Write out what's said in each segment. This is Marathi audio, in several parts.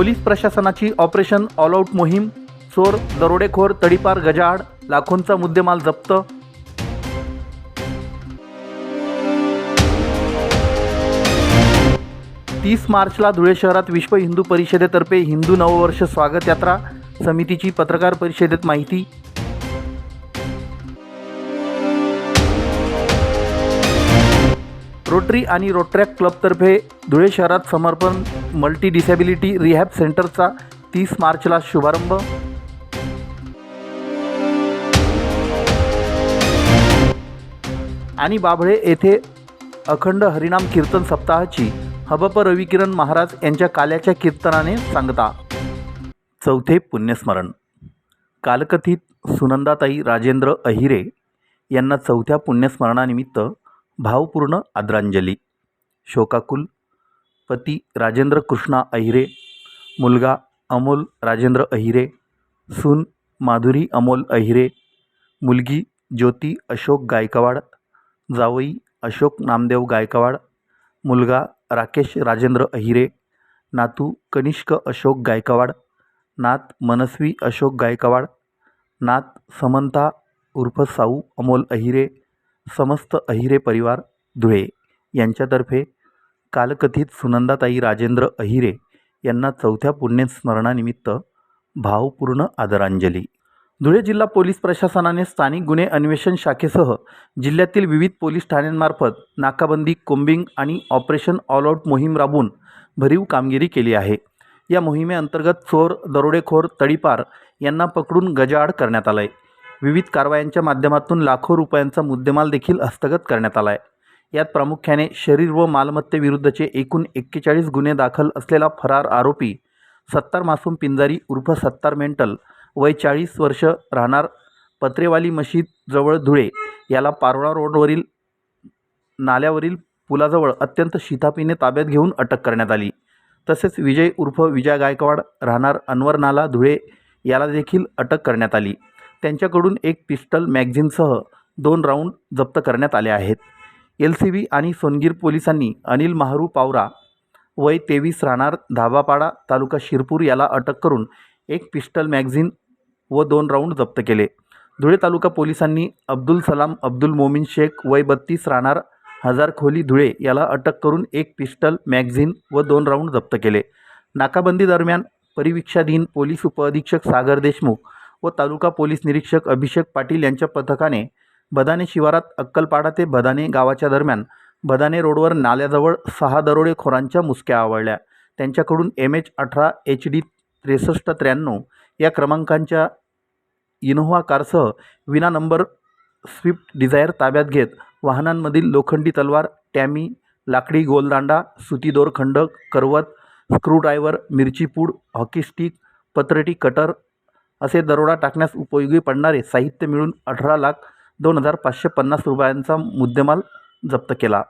पोलीस प्रशासनाची ऑपरेशन ऑल आऊट मोहीम चोर दरोडेखोर तडीपार गजाआड लाखोंचा मुद्देमाल जप्त. तीस मार्चला धुळे शहरात विश्व हिंदू परिषदेतर्फे हिंदू नववर्ष स्वागत यात्रा समितीची पत्रकार परिषदेत माहिती. रोटरी आणि रोट्रॅक क्लबतर्फे धुळे शहरात समर्पण मल्टी डिसेबिलिटी रिहॅब सेंटरचा तीस मार्चला शुभारंभ. आणि बाभळे येथे अखंड हरिनाम कीर्तन सप्ताहाची हबप रविकिरण महाराज यांच्या काल्याच्या कीर्तनाने सांगता. चौथे पुण्यस्मरण. कालकथित सुनंदाताई राजेंद्र अहिरे यांना चौथ्या पुण्यस्मरणानिमित्त भावपूर्ण आदरांजली. शोकाकुल. पती राजेंद्र कृष्णा अहिरे. मुलगा अमोल राजेंद्र अहिरे. सून माधुरी अमोल अहिरे. मुलगी ज्योती अशोक गायकवाड. जावई अशोक नामदेव गायकवाड. मुलगा राकेश राजेंद्र अहिरे. नातू कनिष्क अशोक गायकवाड. नात मनस्वी अशोक गायकवाड. नात समंता उर्फ साऊ अमोल अहिरे. समस्त अहिरे परिवार धुळे यांच्यातर्फे कालकथित सुनंदाताई राजेंद्र अहिरे यांना चौथ्या पुण्यस्मरणानिमित्त भावपूर्ण आदरांजली. धुळे जिल्हा पोलीस प्रशासनाने स्थानिक गुन्हे अन्वेषण शाखेसह जिल्ह्यातील विविध पोलीस ठाण्यांमार्फत नाकाबंदी कोंबिंग आणि ऑपरेशन ऑल आऊट मोहीम राबवून भरीव कामगिरी केली आहे. या मोहिमेअंतर्गत चोर दरोडेखोर तडीपार यांना पकडून गजाआड करण्यात आलं आहे विविध कारवायांच्या माध्यमातून लाखो रुपयांचा मुद्देमाल देखील हस्तगत करण्यात आला आहे यात प्रामुख्याने शरीर व मालमत्तेविरुद्धचे एकूण एक्केचाळीस गुन्हे दाखल असलेला फरार आरोपी सत्तार मासूम पिंजारी उर्फ सत्तार मेंटल वय चाळीस वर्ष राहणार पत्रेवाली मशीद जवळ धुळे याला पारोळा रोडवरील नाल्यावरील पुलाजवळ अत्यंत शितापीने ताब्यात घेऊन अटक करण्यात आली. तसेच विजय उर्फ विजय गायकवाड राहणार अनवर नाला धुळे याला देखील अटक करण्यात आली. त्यांच्याकडून एक पिस्टल मॅगझिनसह दोन राऊंड जप्त करण्यात आले आहेत. एल सी बी आणि सोनगीर पोलिसांनी अनिल महारू पावरा वय तेवीस राहणार धाबापाडा तालुका शिरपूर याला अटक करून एक पिस्टल मॅगझिन व दोन राऊंड जप्त केले. धुळे तालुका पोलिसांनी अब्दुल सलाम अब्दुल मोमीन शेख वय बत्तीस राहणार हजार खोली धुळे याला अटक करून एक पिस्टल मॅगझिन व दोन राऊंड जप्त केले. नाकाबंदी दरम्यान परिवीक्षाधीन पोलीस उपअधीक्षक सागर देशमुख व तालुका पोलीस निरीक्षक अभिषेक पाटील यांच्या पथकाने बदाने शिवारात अक्कलपाडा ते बदाने गावाच्या दरम्यान बदाने रोडवर नाल्याजवळ सहा दरोडेखोरांच्या मुसक्या आवळल्या. त्यांच्याकडून एम एच अठरा एच डी त्रेसष्ट त्र्याण्णव या क्रमांकांच्या इनोव्हा कारसह विना नंबर स्विफ्ट डिझायर ताब्यात घेत वाहनांमधील लोखंडी तलवार टॅमी लाकडी गोलदांडा सुती दोरखंड करवत स्क्रूड्रायव्हर मिरची पूड हॉकी स्टिक पत्रटी कटर असे दरोडा टाकण्यास उपयोगी पडणारे साहित्य मिळून अठरा लाख दोन हजार पाचशे पन्नास रुपयांचा मुद्देमाल जप्त केला.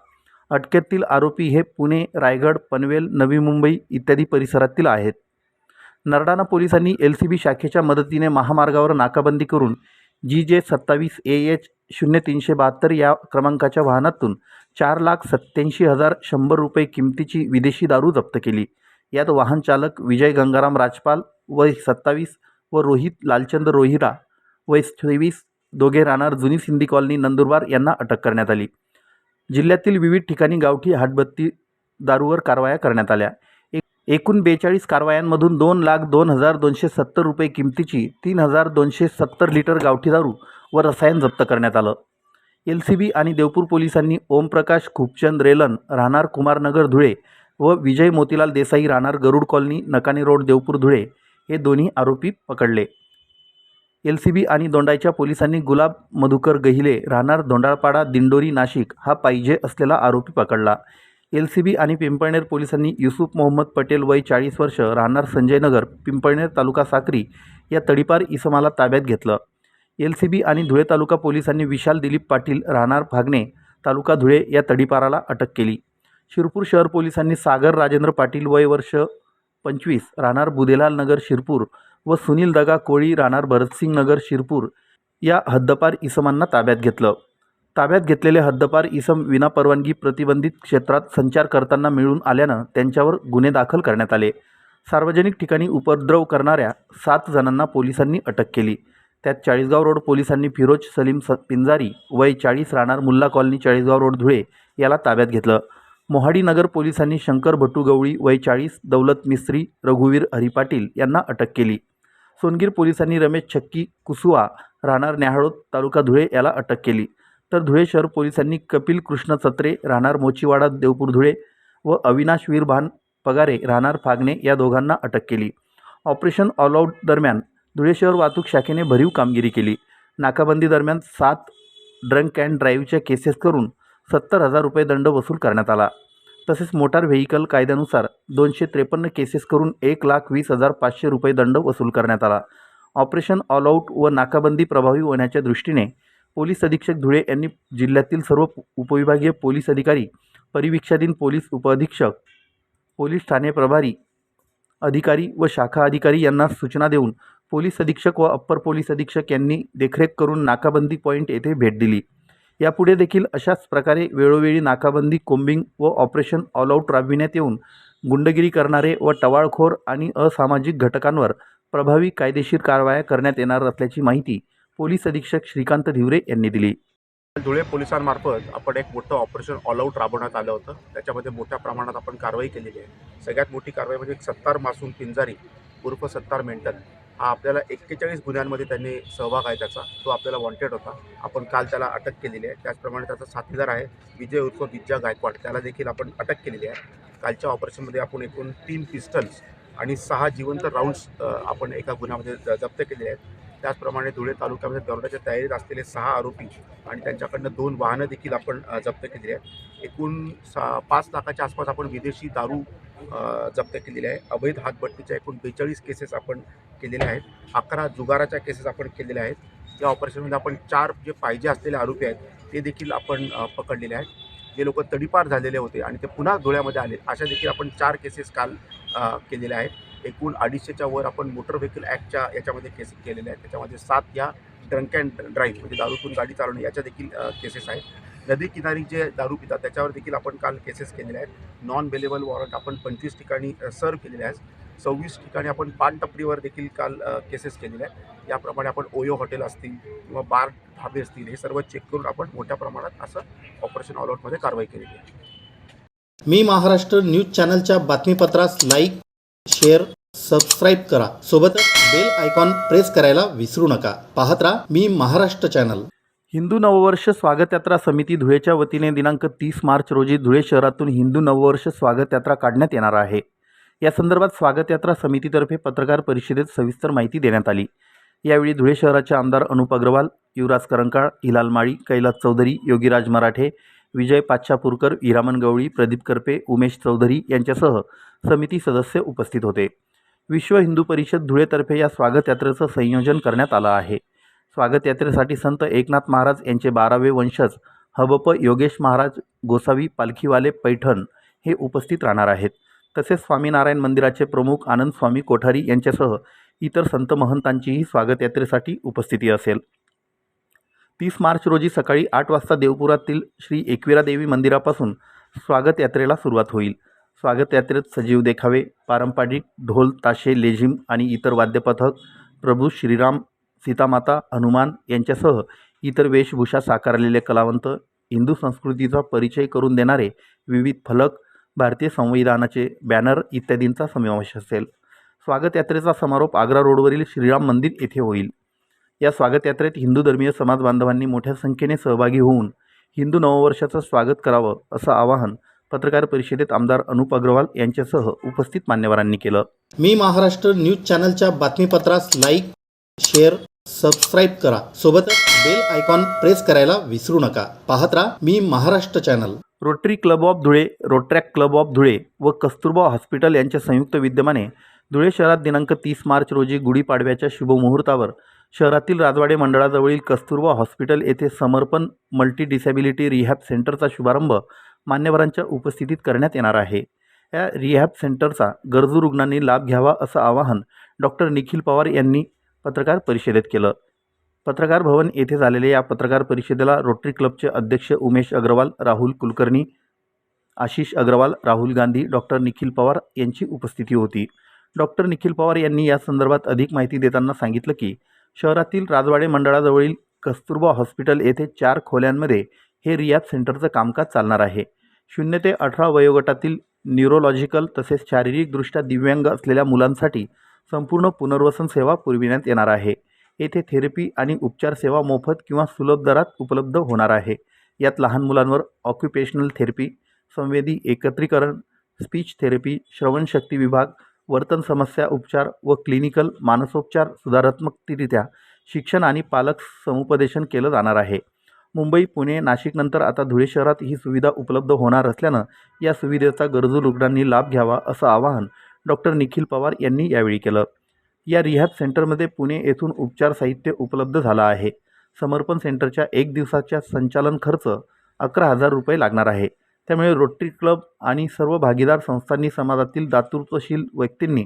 अटकेतील आरोपी हे पुणे रायगड पनवेल नवी मुंबई इत्यादी परिसरातील आहेत. नरडाणा पोलिसांनी एल सी बी शाखेच्या मदतीने महामार्गावर नाकाबंदी करून जी जे सत्तावीस ए एच शून्य तीनशे बहात्तर या क्रमांकाच्या वाहनातून चार लाख सत्त्याऐंशी हजार शंभर रुपये किमतीची विदेशी दारू जप्त केली. यात वाहन चालक विजय गंगाराम राजपाल वय सत्तावीस व रोहित लालचंद रोहिरा वैस्थेवीस तेवीस दोघे राहणार जुनी सिंधी कॉलनी नंदुरबार यांना अटक करण्यात आली. जिल्ह्यातील विविध ठिकाणी गावठी हाटबत्ती दारूवर कारवाया करण्यात आल्या. एक एकूण बेचाळीस कारवायांमधून दोन लाख दोन हजार दोनशे सत्तर रुपये किमतीची तीन हजार दोनशे सत्तर लिटर गावठी दारू व रसायन जप्त करण्यात आलं. एल सी बी आणि देवपूर पोलिसांनी ओमप्रकाश खूपचंद रेलन राहणार कुमारनगर धुळे व विजय मोतीलाल देसाई राहणार गरुड कॉलनी नकाने रोड देवपूर धुळे हे दोन्ही आरोपी पकडले. एल सी बी आणि दोंडाईच्या पोलिसांनी गुलाब मधुकर गहिले राहणार दोंडाळपाडा दिंडोरी नाशिक हा पाहिजे असलेला आरोपी पकडला. एल सी बी आणि पिंपळनेर पोलिसांनी युसुफ मोहम्मद पटेल वय चाळीस वर्ष राहणार संजयनगर पिंपळनेर तालुका साक्री या तडीपार इसमाला ताब्यात घेतलं. एल सी बी आणि धुळे तालुका पोलिसांनी विशाल दिलीप पाटील राहणार भागणे तालुका धुळे या तडीपाराला अटक केली. शिरपूर शहर पोलिसांनी सागर राजेंद्र पाटील वय वर्ष पंचवीस राहणार बुदेलाल नगर शिरपूर व सुनील दगा कोळी राहणार भरतसिंग नगर शिरपूर या हद्दपार इसमांना ताब्यात घेतलं. ताब्यात घेतलेले हद्दपार इसम विनापरवानगी प्रतिबंधित क्षेत्रात संचार करताना मिळून आल्यानं त्यांच्यावर गुन्हे दाखल करण्यात आले. सार्वजनिक ठिकाणी उपद्रव करणाऱ्या सात जणांना पोलिसांनी अटक केली. त्यात चाळीसगाव रोड पोलिसांनी फिरोज सलीम स पिंजारी वय चाळीस राहणार मुल्ला कॉलनी चाळीसगाव रोड धुळे याला ताब्यात घेतलं. मोहाडी नगर पोलिसांनी शंकर भटू गवळी वय चाळीस दौलत मिस्त्री रघुवीर हरी पाटील यांना अटक केली. सोनगीर पोलिसांनी रमेश छक्की कुसुआ राहणार न्याहाळोद तालुका धुळे याला अटक केली. तर धुळे शहर पोलिसांनी कपिल कृष्ण सत्रे राहणार मोचीवाडा देवपूर धुळे व अविनाश वीरभान पगारे राहणार फागणे या दोघांना अटक केली. ऑपरेशन ऑल आऊट दरम्यान धुळे शहर वाहतूक शाखेने भरीव कामगिरी केली. नाकाबंदी दरम्यान सात ड्रंक अँड ड्राईव्हच्या केसेस करून सत्तर हजार रुपये दंड वसूल करण्यात आला. तसेच मोटार व्हेकल कायद्यानुसार दोनशे त्रेपन्न केसेस करून एक लाख वीस हजार पाचशे रुपये दंड वसूल करण्यात आला. ऑपरेशन ऑल आऊट व नाकाबंदी प्रभावी होण्याच्या दृष्टीने पोलीस अधीक्षक धुळे यांनी जिल्ह्यातील सर्व उपविभागीय पोलीस अधिकारी परिवीक्षाधीन पोलीस उपअधीक्षक पोलीस ठाणे प्रभारी अधिकारी व शाखा अधिकारी यांना सूचना देऊन पोलीस अधीक्षक व अप्पर पोलीस अधीक्षक यांनी देखरेख करून नाकाबंदी पॉईंट येथे भेट दिली. यापुढे देखील अशाच प्रकारे वेळोवेळी नाकाबंदी कोंबिंग व ऑपरेशन ऑलआउट राबविण्यात येऊन गुंडगिरी करणारे व टवाळखोर आणि असामाजिक घटकांवर प्रभावी कायदेशीर कारवाया करण्यात येणार असल्याची माहिती पोलीस अधीक्षक श्रीकांत धिवरे यांनी दिली. धुळे पोलिसांमार्फत आपण एक मोठं ऑपरेशन ऑलआउट राबवण्यात आलं होतं. त्याच्यामध्ये मोठ्या प्रमाणात आपण कारवाई केलेली आहे. सगळ्यात मोठी कारवाई म्हणजे एक सत्तार मासूम पिंजारी उर्फ सत्तार मेंटल. हा आपल्याला एक्केचाळीस गुन्ह्यांमध्ये त्यांनी सहभाग आहे त्याचा. तो आपल्याला वॉन्टेड होता. आपण काल त्याला अटक केलेली आहे. त्याचप्रमाणे त्याचा साथीदार आहे विजय उर्फ विद्या गायकवाड. त्याला देखील आपण अटक केलेली आहे. कालच्या ऑपरेशनमध्ये आपण एकूण तीन पिस्टल्स आणि सहा जिवंत राऊंड्स आपण एका गुन्ह्यामध्ये ज- जप्त केलेले आहेत. त्याचप्रमाणे धुळे तालुक्यामध्ये दरोड्याच्या तयारीत असलेले सहा आरोपी आणि त्यांच्याकडनं दोन वाहनं देखील आपण जप्त केलेली आहेत. एकूण सा पाच लाखाच्या आसपास आपण विदेशी दारू जप्त केलेली आहे. अवैध हातभट्टीच्या एकूण बेचाळीस केसेस आपण केलेल्या आहेत. अकरा जुगाराच्या केसेस आपण केलेल्या आहेत. या ऑपरेशनमध्ये आपण चार जे पाहिजे असलेले आरोपी आहेत ते देखील आपण पकडलेले आहेत. जे लोक तडीपार झालेले होते आणि ते पुन्हा धुळ्यामध्ये आले अशा देखील आपण चार केसेस काल केलेल्या आहेत. एकूण अडीचशेच्या वर आपण मोटर व्हेकल ॲक्टच्या याच्यामध्ये केसेस केलेल्या आहेत. त्याच्यामध्ये सात या ड्रंक अँड ड्राईव्ह म्हणजे दारूतून गाडी चालवणे याच्या देखील केसेस आहेत. नदी किनारी जे दारू पितात त्याच्यावर देखील आपण काल केसेस केलेल्या आहेत. नॉन बेलेबल वॉरंट आपण पंचवीस ठिकाणी सर्व केलेले आहेत. सव्वीस ठिकाणी आपण पानटपरीवर देखील काल केसेस केलेल्या आहेत. याप्रमाणे आपण ओयो हॉटेल असतील किंवा बार ढाबे असतील हे सर्व चेक करून आपण मोठ्या प्रमाणात असं ऑपरेशन ऑलआउटमध्ये कारवाई केलेली आहे. मी महाराष्ट्र न्यूज चॅनलच्या बातमीपत्रास लाईक शेअर सबस्क्राईब करा. सोबतच बेल आयकॉन प्रेस करायला विसरू नका. पाहत राहा मी महाराष्ट्र चॅनल हिंदू नववर्ष स्वागत यात्रा समिती धुळेच्या वतीने दिनांक तीस मार्च रोजी धुळे शहरातून हिंदू नववर्ष स्वागत यात्रा काढण्यात येणार आहे. या संदर्भात स्वागत यात्रा समितीतर्फे पत्रकार परिषदेत सविस्तर माहिती देण्यात आली. यावेळी धुळे शहराचे आमदार अनुप अग्रवाल युवराज करंकाळ हिलाल माळी कैलास चौधरी योगीराज मराठे विजय पाच्छापूरकर हिरामन गवळी प्रदीप करपे उमेश चौधरी यांच्यासह समिती सदस्य उपस्थित होते. विश्व हिंदू परिषद धुळेतर्फे या स्वागत यात्रेचं संयोजन करण्यात आलं आहे. स्वागत यात्रेसाठी संत एकनाथ महाराज यांचे बारावे वंशज हबप योगेश महाराज गोसावी पालखीवाले पैठण हे उपस्थित राहणार आहेत. तसेच स्वामीनारायण मंदिराचे प्रमुख आनंद स्वामी कोठारी यांच्यासह इतर संत महंतांचीही स्वागत यात्रेसाठी उपस्थिती असेल. तीस मार्च रोजी सकाळी आठ वाजता देवपुरातील श्री एकविरा देवी मंदिरापासून स्वागत यात्रेला सुरुवात होईल. स्वागत यात्रेत सजीव देखावे पारंपरिक ढोल ताशे लेझिम आणि इतर वाद्यपथक प्रभू श्रीराम सीतामाता हनुमान यांच्यासह इतर वेशभूषा साकारलेले कलावंत हिंदू संस्कृतीचा परिचय करून देणारे विविध फलक भारतीय संविधानाचे बॅनर इत्यादींचा समावेश असेल. स्वागत यात्रेचा समारोप आग्रा रोडवरील श्रीराम मंदिर येथे होईल. या स्वागत यात्रेत हिंदू धर्मीय समाज बांधवांनी मोठ्या संख्येने सहभागी होऊन हिंदू नववर्षाचं स्वागत करावं असं आवाहन पत्रकार परिषदेत आमदार अनुप अग्रवाल यांच्यासह उपस्थित मान्यवरांनी केलं. मी महाराष्ट्र न्यूज चॅनलच्या बातमीपत्रास लाईक शेअर सबस्क्राईब करा. सोबतच बेल आयकॉन प्रेस करायला विसरू नका. पाहत राहा Mi Maharashtra channel. Rotary club of Dhule rotaract club of Dhule व कस्तुरबा हॉस्पिटल यांच्या संयुक्त विद्यमाने धुळे शहरात दिनांक तीस मार्च रोजी गुढीपाडव्याच्या शुभमुहूर्तावर शहरातील राजवाडे मंडळाजवळील कस्तुरबा हॉस्पिटल येथे समर्पण मल्टी डिसॅबिलिटी रिहॅब सेंटरचा शुभारंभ मान्यवरांच्या उपस्थितीत करण्यात येणार आहे. या रिहॅब सेंटरचा गरजू रुग्णांनी लाभ घ्यावा असं आवाहन डॉक्टर निखिल पवार यांनी पत्रकार परिषदेत केलं. पत्रकार भवन येथे झालेल्या या पत्रकार परिषदेला रोटरी क्लबचे अध्यक्ष उमेश अग्रवाल राहुल कुलकर्णी आशिष अग्रवाल राहुल गांधी डॉक्टर निखिल पवार यांची उपस्थिती होती. डॉक्टर निखिल पवार यांनी या संदर्भात अधिक माहिती देताना सांगितलं की शहरातील राजवाडे मंडळाजवळील कस्तुरबा हॉस्पिटल येथे चार खोल्यांमध्ये हे रिहॅब सेंटरचं कामकाज चालणार आहे. शून्य ते अठरा वयोगटातील न्यूरोलॉजिकल तसेच शारीरिकदृष्ट्या दिव्यांग असलेल्या मुलांसाठी संपूर्ण पुनर्वसन सेवा पुरविण्यात येणार आहे. येथे थेरपी आणि उपचार सेवा मोफत किंवा सुलभ दरात उपलब्ध होणार आहे. यात लहान मुलांवर ऑक्युपेशनल थेरपी संवेदी एकत्रीकरण स्पीच थेरपी श्रवणशक्ती विभाग वर्तन समस्या उपचार व क्लिनिकल मानसोपचार सुधारात्मकरित्या शिक्षण आणि पालक समुपदेशन केलं जाणार आहे. मुंबई पुणे नाशिकनंतर आता धुळे शहरात ही सुविधा उपलब्ध होणार असल्यानं या सुविधेचा गरजू रुग्णांनी लाभ घ्यावा असं आवाहन डॉक्टर निखिल पवार यांनी यावेळी केलं. या रिहॅब सेंटरमध्ये पुणे येथून उपचार साहित्य उपलब्ध झालं आहे. समर्पण सेंटरच्या एक दिवसाच्या संचालन खर्च अकरा हजार रुपये लागणार आहे. त्यामुळे रोटरी क्लब आणि सर्व भागीदार संस्थांनी समाजातील दातृत्वशील व्यक्तींनी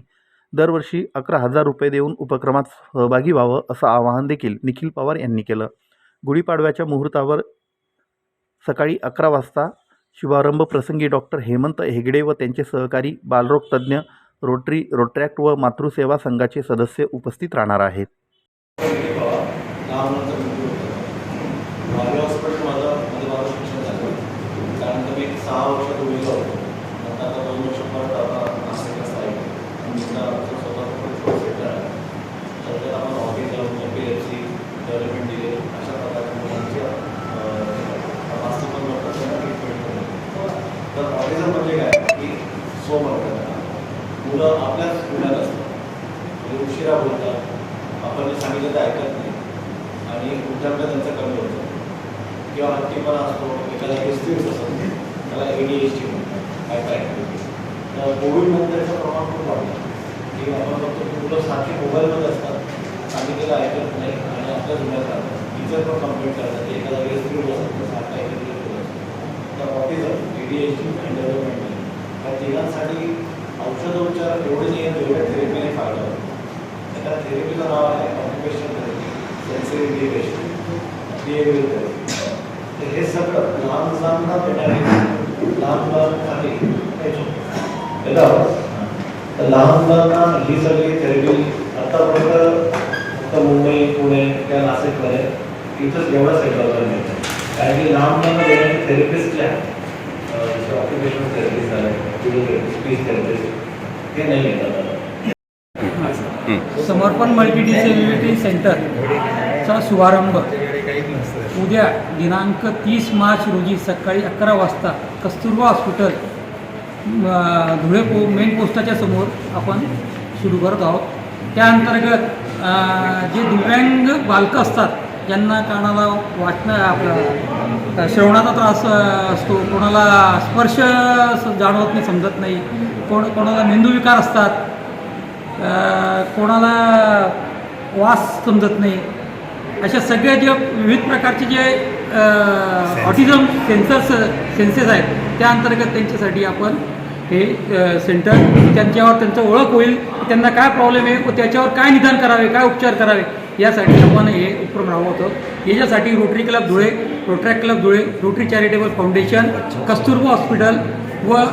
दरवर्षी अकरा हजार रुपये देऊन उपक्रमात सहभागी व्हावं असं आवाहन देखील निखिल पवार यांनी केलं. गुढीपाडव्याच्या मुहूर्तावर सकाळी अकरा वाजता शुभारंभ प्रसंगी डॉक्टर हेमंत हेगडे व त्यांचे सहकारी बालरोग तज्ज्ञ रोटरी रोट्रॅक्ट व मातृसेवा संघाचे सदस्य उपस्थित राहणार आहेत लहान मुलांचा मृत्यू होतो माझ्या हॉस्पिटल माझं म्हणजे माझं शिक्षण झालं त्यानंतर मी एक सहा वर्ष दुबईला होतो नंतर आता दोन वर्ष परत आता नाशिकला स्थायिक आणि तिथं आमचं पण छोटं सेंटर आहे. तर त्यात आपण ऑर्गेन एपिलेप्सी डेव्हलपमेंट दिले. अशा प्रकारच्या मुलांच्या तपासणी पण करतात त्यांना ट्रीटमेंट पण तर ऑटिझम म्हणजे काय? की स्वमर्ग मुलं आपल्याच मुलात असतात. म्हणजे उशिरा बोलतात. आपण जे सांगितलं ते ऐकत नाही. आणि उद्यापन त्यांचं कमी होतं. किंवा हत्तीपणा असतो एखादा डिस्ट्रिक्ट असतो. त्याला ए डी एच टी म्हणतात हायपर ॲक्टिव्हिटी तर कोविडमध्ये त्याचं प्रमाण खूप वाढलं. की आपण बघतो की मुलं सारखे मोबाईलमध्ये असतात. सांगितलेलं ऐकत नाही आणि आपल्या जुन्यात राहतात टीचर पण कंप्लेंट करतात की एखादा वेळेस डिस्ट्रिक्ट असतात तर सारखा एखादी असतो. तर autism A D H D आणि डेव्हलपमेंट या तिघांसाठी औषधोपचार एवढे नाही आहेत जेवढ्या थेरपीने फायदा होतो. त्या थेरपीचं नाव आहे occupation therapy sensory integration behaviour therapy तर हे सगळं लहान मुलांना देणारे लहान मुलांसाठी येतो तर लहान मुलांना ही सगळी थेरपी आतापर्यंत फक्त मुंबई पुणे किंवा नाशिकमध्ये इथंच एवढं सेटल मिळतं कारण की लहान मुलांना देणारे थेरपिस्ट जे आहेत ऑक्युपेशनल थेरपिस्ट झाले स्पीच थेरपिस्ट हे नाही येतात समर्पण मल्टी डिसेबिलिटी सेंटरचा शुभारंभ. उद्या दिनांक तीस मार्च रोजी सकाळी अकरा वाजता कस्तुरबा हॉस्पिटल धुळे पो मेन पोस्टाच्या समोर आपण सुरू करत आहोत त्या अंतर्गत जे दिव्यांग बालकं असतात ज्यांना कानाला वाटणं आपलं श्रवणाचा त्रास असतो कोणाला स्पर्श जाणवत नाही समजत नाही कोण कोणाला मेंदूविकार असतात कोणाला वास समजत नाही अशा सगळ्या ज्या विविध प्रकारचे जे ऑटिझम सेन्सर्स सेन्सेस आहेत त्या अंतर्गत त्यांच्यासाठी आपण हे सेंटर त्यांच्यावर त्यांचं ओळख होईल त्यांना काय प्रॉब्लेम आहे व त्याच्यावर काय निदान करावे काय उपचार करावे यासाठी आपण हे उपक्रम राबवतो. याच्यासाठी Rotary club Dhule Rotaract club Dhule Rotary charitable foundation Kasturba hospital व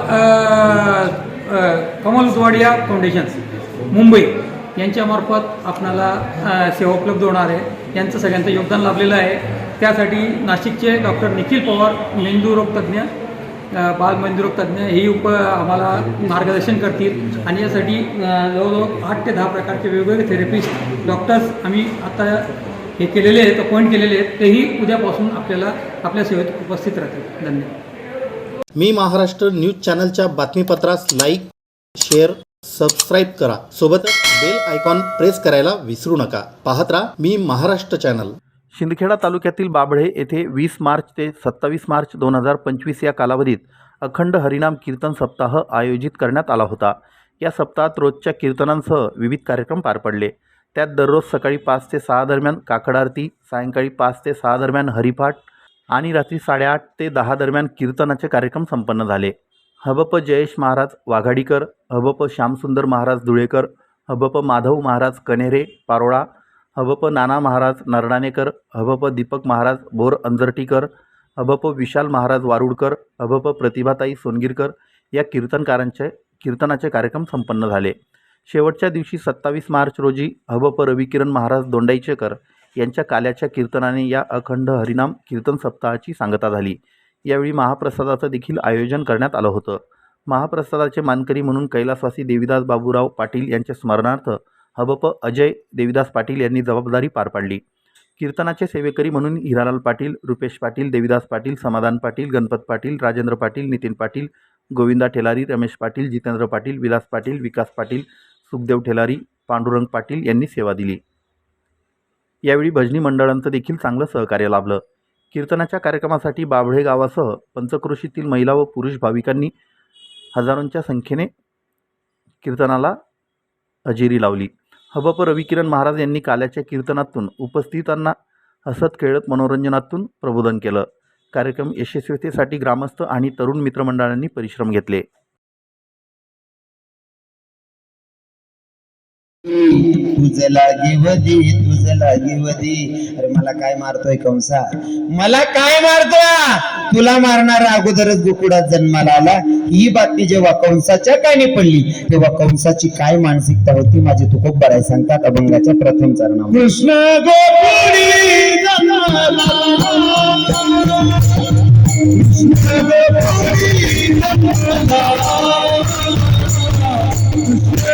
कमल उदवाडिया फाउंडेशन्स मुंबई. यांच्यामार्फत आपणाला सेवा उपलब्ध होणार आहे. यांचं सगळ्यांचं योगदान लाभलेलं आहे. त्यासाठी नाशिकचे डॉक्टर निखिल पवार मेंदूरोगतज्ञ बाल हे उप आम्हाला मार्गदर्शन करतील. आणि यासाठी जवळजवळ आठ ते दहा प्रकारचे वेगवेगळे थेरपिस्ट डॉक्टर्स आम्ही आता हे केलेले आहेत अपॉइंट केलेले आहेत. तेही उद्यापासून आपल्याला आपल्या सेवेत उपस्थित राहतील. धन्यवाद. मी महाराष्ट्र न्यूज चॅनलच्या बातमीपत्रास लाईक शेअर सबस्क्राईब करा. सोबतच बेल आयकॉन प्रेस करायला विसरू नका. पाहत राहा मी महाराष्ट्र चॅनल शिंदखेडा तालुक्यातील बाबळे येथे वीस मार्च ते सत्तावीस मार्च दोन हजार पंचवीस या कालावधीत अखंड हरिनाम कीर्तन सप्ताह आयोजित करण्यात आला होता. या सप्ताहात रोजच्या कीर्तनांसह विविध कार्यक्रम पार पडले. त्यात दररोज सकाळी पाच ते सहा दरम्यान काकड आरती सायंकाळी पाच ते सहा दरम्यान हरिपाठ आणि रात्री साडेआठ ते दहा दरम्यान कीर्तनाचे कार्यक्रम संपन्न झाले. हबप जयेश महाराज वाघाडीकर हबप श्यामसुंदर महाराज धुळेकर हबप माधव महाराज कनेरे पारोळा हबप नाना महाराज नरडाणेकर हबप दीपक महाराज बोर अंजरटीकर हबप विशाल महाराज वारुडकर हबप प्रतिभाताई सोनगिरकर या कीर्तनकारांचे कीर्तनाचे कार्यक्रम संपन्न झाले. शेवटच्या दिवशी सत्तावीस मार्च रोजी हबप रविकिरण महाराज दोंडाईचेकर यांच्या काल्याच्या कीर्तनाने या अखंड हरिनाम कीर्तन सप्ताहाची सांगता झाली. यावेळी महाप्रसादाचं देखील आयोजन करण्यात आलं होतं. महाप्रसादाचे मानकरी म्हणून कैलासवासी देविदास बाबूराव पाटील यांच्या स्मरणार्थ हबप अजय देविदास पाटील यांनी जबाबदारी पार पाडली. कीर्तनाचे सेवेकरी म्हणून हिरालाल पाटील रुपेश पाटील देविदास पाटील समाधान पाटील गणपत पाटील राजेंद्र पाटील नितीन पाटील गोविंदा ठेलारी रमेश पाटील जितेंद्र पाटील विलास पाटील विकास पाटील सुखदेव ठेलारी पांडुरंग पाटील यांनी सेवा दिली. यावेळी भजनी मंडळांचं देखील चांगलं सहकार्य लाभलं. कीर्तनाच्या कार्यक्रमासाठी बाभळे गावासह पंचक्रोशीतील महिला व पुरुष भाविकांनी हजारोंच्या संख्येने कीर्तनाला हजेरी लावली. हबप रविकिरण महाराज यांनी काल्याच्या कीर्तनातून उपस्थितांना हसत खेळत मनोरंजनातून प्रबोधन केलं. कार्यक्रम यशस्वीतेसाठी ग्रामस्थ आणि तरुण मित्रमंडळांनी परिश्रम घेतले. तुझला जीवदी तुझला जीवदी अरे मला काय मारतोय कंसा मला काय मारतोय? तुला मारणारा अगोदरच गोकुळात जन्माला आला. ही बातमी जेव्हा कंसाच्या कानी पडली तेव्हा कंसाची काय मानसिकता होती माझे तुकोबर आहे सांगतात अभंगाच्या प्रथम चरणा कृष्ण